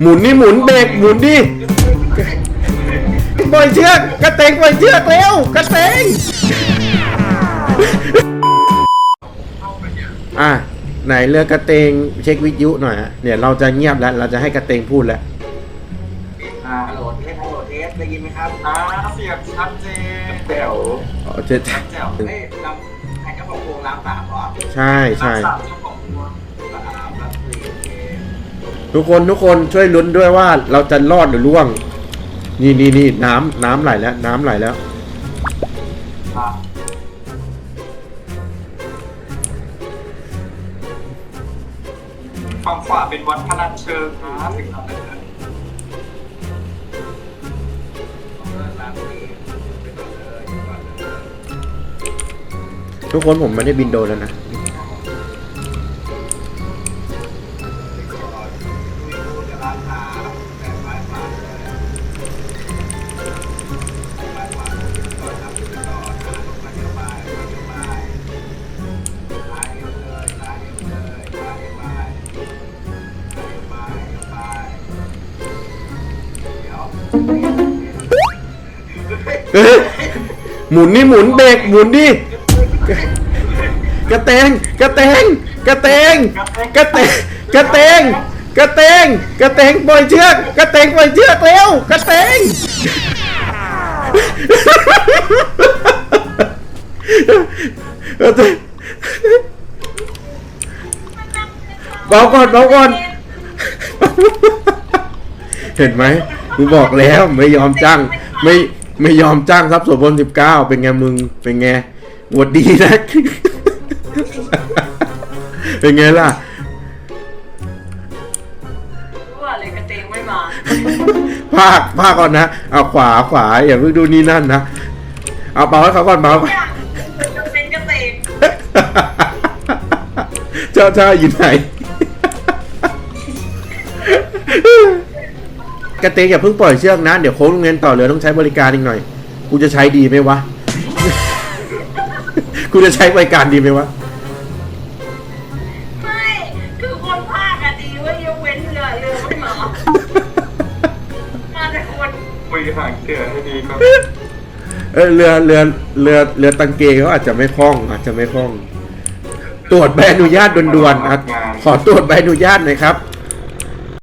หมุนนี่หมุนเบรกหมุนดิปล่อยเชือกกระเตงปล่อยเชือกเร็วกระเตงอะไหนเรือกระเตงเช็ควิทยุหน่อยฮะเนี่ยเราจะเงียบแล้วเราจะให้กระเตงพูดแล้วอ่าฮัลโหลเทสฮัลโหลเทสได้ยินไหมครับอ่าเสียงชัดเจนแจ๋วอ๋อเจ๊แจ๋วเฮ้ยลำใครเจ้าของวงรามสามเหรอใช่ใช่สาม ทุกคนทุกคนช่วยลุ้นด้วยว่าเราจะรอดหรือล่วง นี่นี่นี่น้ำน้ำไหลแล้ว น้ำไหลแล้วอ่าฝั่งขวาเป็นวัดพนัญเชิงนะถึงแล้วนะรามสี่ไปก่อนเลยไปก่อนเลยทุกคนผมไม่ได้บินโดรนแล้วนะ หมุนนี่หมุนเบรกหมุนดิกระเตงกระเตงกระเตงกระเตงกระเตงกระเตงกระเตงปล่อยเชือกกระเตงปล่อยเชือกเร็วกระเตงเบาก่อนเบาก่อนเห็นไหมกูบอกแล้วไม่ยอมจ้างไม่ ไม่ยอมจ้างทรัพย์สมบนสิบเก้าเป็นไงมึง เป็นไงอวดดีนะ เป็นไงล่ะว่าเลยกระเตงไม่มาภาคภาคก่อนนะเอาขวาขวาอย่าเพิ่งดูนี่นั่นนะเอาเบาให้เขาก่อนเบาก่อนอยากจะเป็นกระเตงเจ้าเจ้าอยู่ไหน กระเตงอย่าเพิ่งปล่อยเชือกนะ เดี๋ยวโค้งโรงเรียนต่อเรือต้องใช้บริการอีกหน่อย กูจะใช้ดีไหมวะ กูจะใช้บริการดีไหมวะ ไม่ คือคนภาคอะดีเว่ายกเว้นเรือเรือไม่มามาแต่คนคุยหางเกลือให้ดีก็เออเรือเรือเรือเรือตังเกเขาอาจจะไม่คล่องอาจจะไม่คล่อง ตรวจใบอนุญาตด่วนๆครับขอตรวจใบอนุญาตหน่อยครับ